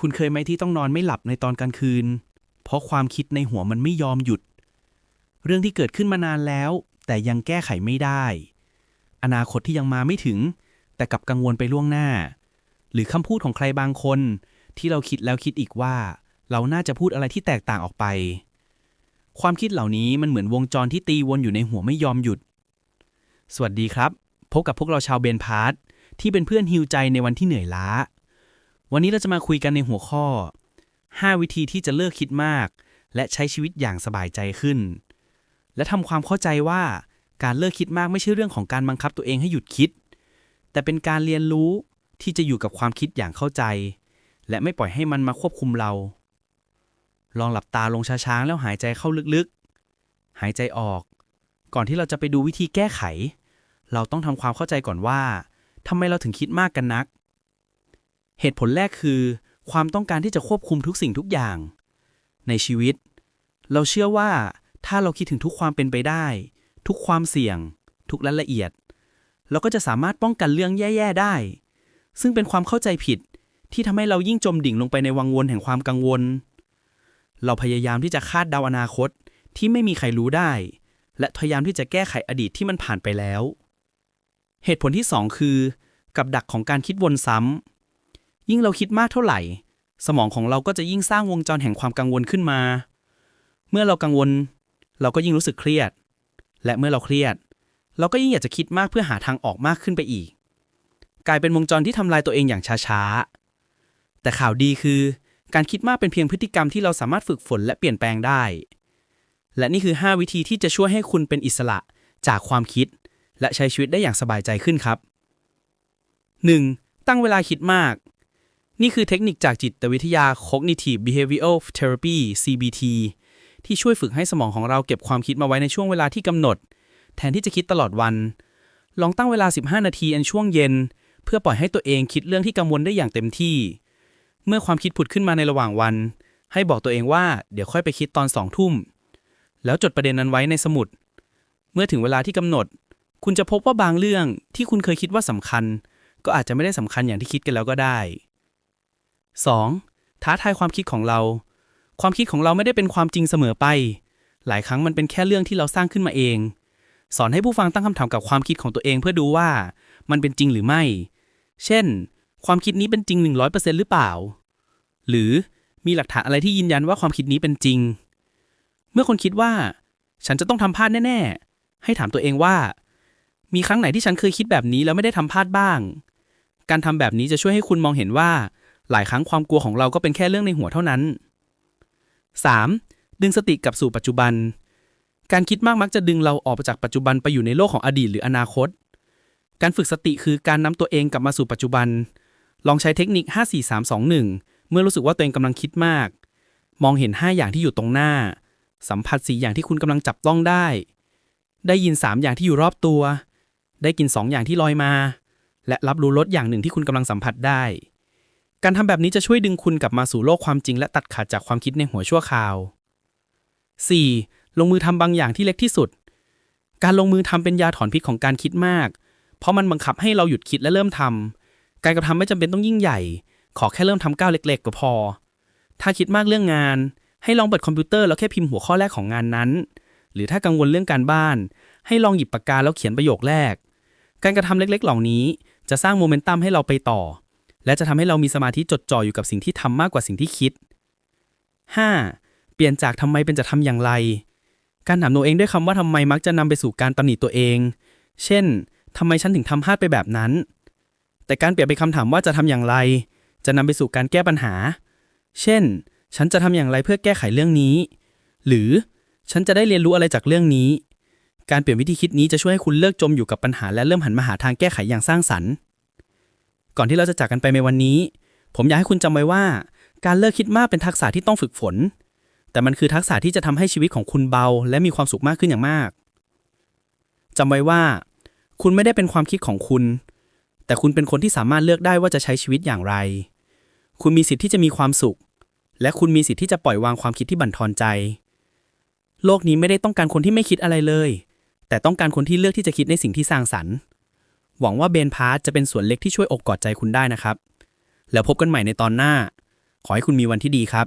คุณเคยไหมที่ต้องนอนไม่หลับในตอนกลางคืน เพราะความคิดในหัวมันไม่ยอมหยุด เรื่องที่เกิดขึ้นมานานแล้ว แต่ยังแก้ไขไม่ได้ อนาคตที่ยังมาไม่ถึง แต่กลับกังวลไปล่วงหน้า หรือคำพูดของใครบางคน ที่เราคิดแล้วคิดอีกว่า เราน่าจะพูดอะไรที่แตกต่างออกไป ความคิดเหล่านี้มันเหมือนวงจรที่ตีวนอยู่ในหัวไม่ยอมหยุด สวัสดีครับ พบกับพวกเราชาวเบนพาร์ทที่เป็นเพื่อนฮิวใจในวันที่เหนื่อยล้า วันนี้เราจะมาคุยกันในหัวข้อ 5 วิธีที่จะเลิกคิดมาก และใช้ชีวิตอย่างสบายใจขึ้น และทำความเข้าใจว่าการเลิกคิดมากไม่ใช่เรื่องของการบังคับตัวเองให้หยุดคิด แต่เป็นการเรียนรู้ที่จะอยู่กับความคิดอย่างเข้าใจ และไม่ปล่อยให้มันมาควบคุมเรา ลองหลับตาลงช้าๆแล้วหายใจเข้าลึกๆ หายใจออก ก่อนที่เราจะไปดูวิธีแก้ไข เราต้องทำความเข้าใจก่อนว่าทำไมเราถึงคิดมากกันนัก เหตุผลแรกคือ ความต้องการที่จะควบคุมทุกสิ่งทุกอย่าง ในชีวิต เราเชื่อว่าถ้าเราคิดถึงทุกความเป็นไปได้ ทุกความเสี่ยง ทุกรายละเอียด เราก็จะสามารถป้องกันเรื่องแย่ๆได้ ซึ่งเป็นความเข้าใจผิดที่ทำให้เรายิ่งจมดิ่งลงไปในวังวนแห่งความกังวล เราพยายามที่จะคาดเดาอนาคตที่ไม่มีใครรู้ได้ และพยายามที่จะแก้ไขอดีตที่มันผ่านไปแล้ว เหตุผลที่ 2 คือ กับดักของการคิดวนซ้ำ ยิ่งเราคิดมากเท่าไหร่ สมองของเราก็จะยิ่งสร้างวงจรแห่งความกังวลขึ้นมา เมื่อเรากังวล เราก็ยิ่งรู้สึกเครียด และเมื่อเราเครียด เราก็ยิ่งอยากจะคิดมากเพื่อหาทางออกมากขึ้นไปอีก กลายเป็นวงจรที่ทำลายตัวเองอย่างช้าๆ แต่ข่าวดีคือ การคิดมากเป็นเพียงพฤติกรรมที่เราสามารถฝึกฝนและเปลี่ยนแปลงได้ และนี่คือ 5 วิธีที่จะช่วยให้คุณเป็นอิสระจากความคิด และใช้ชีวิตได้อย่างสบายใจขึ้นครับ 1. ตั้งเวลาคิดมาก นี่คือเทคนิคจากจิตวิทยา Cognitive Behavioral Therapy CBT ที่ช่วยฝึกให้สมองของเราเก็บความคิดมาไว้ในช่วงเวลาที่กำหนด แทนที่จะคิดตลอดวัน ลองตั้งเวลา 15 นาทีอันช่วงเย็น เพื่อปล่อยให้ตัวเองคิดเรื่องที่กังวลได้อย่างเต็มที่ เมื่อความคิดผุดขึ้นมาในระหว่างวัน ให้บอกตัวเองว่าเดี๋ยวค่อยไปคิดตอนสองทุ่ม แล้วจดประเด็นนั้นไว้ในสมุด เมื่อถึงเวลาที่กำหนด คุณจะพบว่าบางเรื่องที่คุณเคยคิดว่าสำคัญ ก็อาจจะไม่ได้สำคัญอย่างที่คิดกันแล้วก็ได้ 2. ท้าทายความคิดของเรา ความคิดของเราไม่ได้เป็นความจริงเสมอไป หลายครั้งมันเป็นแค่เรื่องที่เราสร้างขึ้นมาเอง สอนให้ผู้ฟังตั้งคำถามกับความคิดของตัวเองเพื่อดูว่ามันเป็นจริงหรือไม่ เช่น ความคิดนี้เป็นจริง 100%หรือเปล่า หรือมีหลักฐานอะไรที่ยืนยันว่าความคิดนี้เป็นจริง เมื่อคนคิดว่า ฉันจะต้องทำพลาดแน่ๆ ให้ถามตัวเองว่า มีครั้งไหนที่ฉันเคยคิดแบบนี้แล้วไม่ได้ทำพลาดบ้าง การทำแบบนี้จะช่วยให้คุณมองเห็นว่า หลายครั้งความกลัวของเราก็เป็นแค่เรื่องในหัวเท่านั้น 3. ดึงสติกลับสู่ปัจจุบัน การคิดมากมักจะดึงเราออกจากปัจจุบันไปอยู่ในโลกของอดีตหรืออนาคต การฝึกสติคือการนำตัวเองกลับมาสู่ปัจจุบัน ลองใช้เทคนิค 54321 เมื่อรู้สึกว่าตัวเองกำลังคิดมาก มองเห็น 5 อย่างที่อยู่ตรงหน้า สัมผัสสีอย่างที่คุณกำลังจับต้องได้ ได้ยิน 3 อย่างที่อยู่รอบตัว ได้กิน 2 อย่างที่ลอยมา และรับรู้รสอย่างหนึ่งที่คุณกำลังสัมผัสได้ การทำแบบนี้จะช่วยดึงคุณกลับมาสู่โลกความจริงและตัดขาดจากความคิดในหัวชั่วคราว 4. ลงมือทำบางอย่างที่เล็กที่สุด การลงมือทำเป็นยาถอนพิษของการคิดมาก เพราะมันบังคับให้เราหยุดคิดและเริ่มทำ การกระทำไม่จำเป็นต้องยิ่งใหญ่ ขอแค่เริ่มทำก้าวเล็ก ๆ ก็พอ ถ้าคิดมากเรื่องงาน ให้ลองเปิดคอมพิวเตอร์แล้วแค่พิมพ์หัวข้อแรกของงานนั้น หรือถ้ากังวลเรื่องการบ้าน ให้ลองหยิบปากกาแล้วเขียนประโยคแรก การกระทำเล็ก ๆ เหล่านี้ จะสร้างโมเมนตัมให้เราไปต่อ และจะทำให้เรามีสมาธิจดจ่ออยู่กับสิ่งที่ทำมากกว่าสิ่งที่คิด 5. เปลี่ยนจากทำไมเป็นจะทำอย่างไร การถามตัวเองด้วยคำว่าทำไมมักจะนำไปสู่การตำหนิตัวเอง เช่นทำไมฉันถึงทำพลาดไปแบบนั้น แต่การเปลี่ยนเป็นคำถามว่าจะทำอย่างไร จะนำไปสู่การแก้ปัญหา เช่น ฉันจะทำอย่างไรเพื่อแก้ไขเรื่องนี้ หรือฉันจะได้เรียนรู้อะไรจากเรื่องนี้ การเปลี่ยนวิธีคิดนี้จะช่วยให้คุณเลิกจมอยู่กับปัญหาและเริ่มหันมาหาทางแก้ไขอย่างสร้างสรรค์ ก่อนที่เราจะจากกันไปในวันนี้ ผมอยากให้คุณจำไว้ว่า การเลิกคิดมากเป็นทักษะที่ต้องฝึกฝน แต่มันคือทักษะที่จะทำให้ชีวิตของคุณเบา และมีความสุขมากขึ้นอย่างมากจำไว้ว่า คุณไม่ได้เป็นความคิดของคุณ แต่คุณเป็นคนที่สามารถเลือกได้ว่าจะใช้ชีวิตอย่างไร คุณมีสิทธิ์ที่จะมีความสุข และคุณมีสิทธิ์ที่จะปล่อยวางความคิดที่บั่นทอนใจ โลกนี้ไม่ได้ต้องการคนที่ไม่คิดอะไรเลย แต่ต้องการคนที่เลือกที่จะคิดในสิ่งที่สร้างสรรค์ หวังว่าเบนพาร์ทจะเป็นส่วนเล็กที่ช่วยอกกอดใจคุณได้นะครับ แล้วพบกันใหม่ในตอนหน้า ขอให้คุณมีวันที่ดีครับ